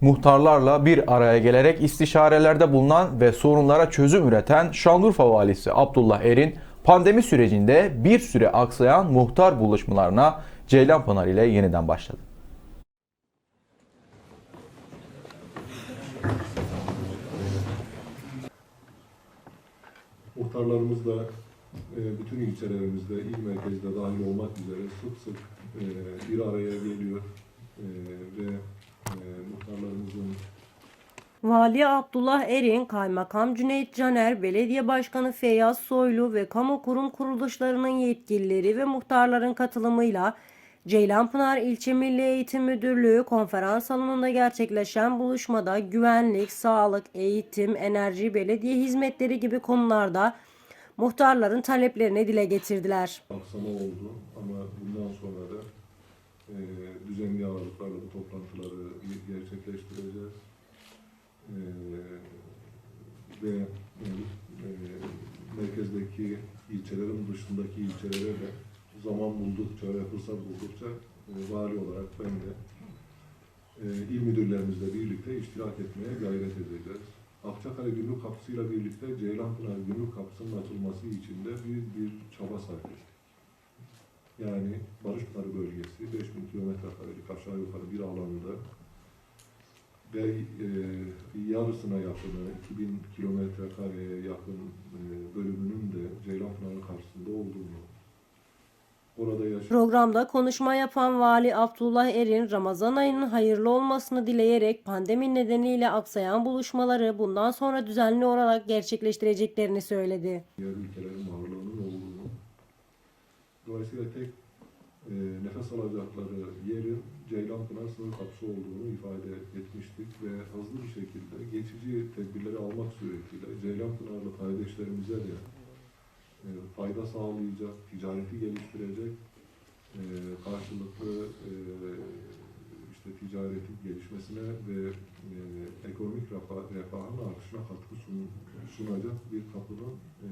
Muhtarlarla bir araya gelerek istişarelerde bulunan ve sorunlara çözüm üreten Şanlıurfa Valisi Abdullah Erin, pandemi sürecinde bir süre aksayan muhtar buluşmalarına Ceylanpınar ile yeniden başladı. Muhtarlarımız da e, bütün ilçelerimizde, il merkezde dahil olmak üzere sık sık e, bir araya geliyor E, ve muhtarlarımızın Vali Abdullah Erin, Kaymakam Cüneyt Caner, Belediye Başkanı Feyyaz Soylu ve kamu kurum kuruluşlarının yetkilileri ve muhtarların katılımıyla Ceylanpınar İlçe Milli Eğitim Müdürlüğü konferans salonunda gerçekleşen buluşmada güvenlik, sağlık, eğitim, enerji, belediye hizmetleri gibi konularda muhtarların taleplerini dile getirdiler. aksama oldu ama bundan sonra da e, düzenli aralıklarla bu toplantıları gerçekleştireceğiz. E, ve e, merkezdeki ilçelerin dışındaki ilçelere de zaman buldukça ve fırsat buldukça e, vali olarak ben de e, il müdürlerimizle birlikte iştirak etmeye gayret edeceğiz. Akçakale Gümrük Kapısı'yla birlikte Ceylanpınar Gümrük Kapısı'nın açılması için de büyük bir çaba sarf ettik. Yani Barışpınar bölgesi 5000 kilometre karelik aşağı yukarı bir alanda ve e, yarısına yakını 2000 kilometre kareye yakın e, bölümünün de Ceylanpınar'ın karşısında olduğunu orada yaşayan Programda konuşma yapan Vali Abdullah Erin, Ramazan ayının hayırlı olmasını dileyerek pandemi nedeniyle aksayan buluşmaları bundan sonra düzenli olarak gerçekleştireceklerini söyledi. diğer ülkelerin olduğunu, dolayısıyla tek e, nefes alacakları yerin Ceylanpınar sınır kapısı olduğunu ifade etmiştik ve hızlı bir şekilde geçici tedbirleri almak suretiyle Ceylanpınarlı kardeşlerimize de e, fayda sağlayacak, ticareti geliştirecek, e, karşılıklı e, işte ticaretin gelişmesine ve e, ekonomik refah, refahın artışına katkı sun- sunacak bir kapının e,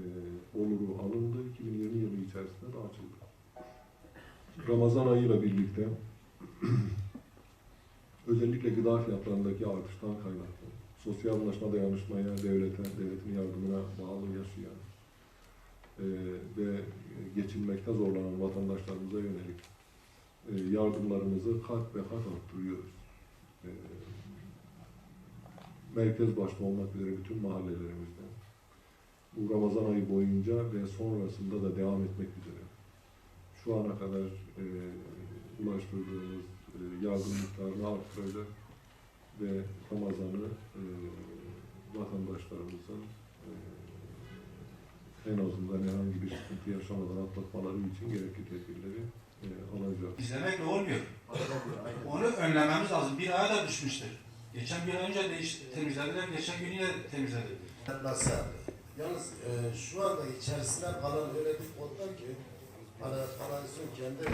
oluru alındı. 2020 yılı içerisinde de açıldı. Ramazan ayıyla birlikte özellikle gıda fiyatlarındaki artıştan kaynaklı sosyal anlaşma dayanışmaya, devlete, devletin yardımına bağlı yaşayan e, ve geçinmekte zorlanan vatandaşlarımıza yönelik e, yardımlarımızı kat ve kat arttırıyoruz. E, merkez başta olmak üzere bütün mahallelerimizde bu Ramazan ayı boyunca ve sonrasında da devam etmek üzere şu ana kadar e, ulaştırdığımız e, yardım miktarını arttıracak ve Ramazan'ı e, vatandaşlarımızın e, en azından herhangi bir sıkıntı yaşamadan atlatmaları için gerekli tedbirleri e, alacağız. İzlemekle olmuyor. Onu önlememiz lazım. Bir aya da düşmüştür. Geçen bir ay önce değiş, temizlediler, geçen gün yine temizlediler. Nasıl? Yalnız e, şu anda içerisine kalan öyle bir kod var ki hani kanalizasyon kendi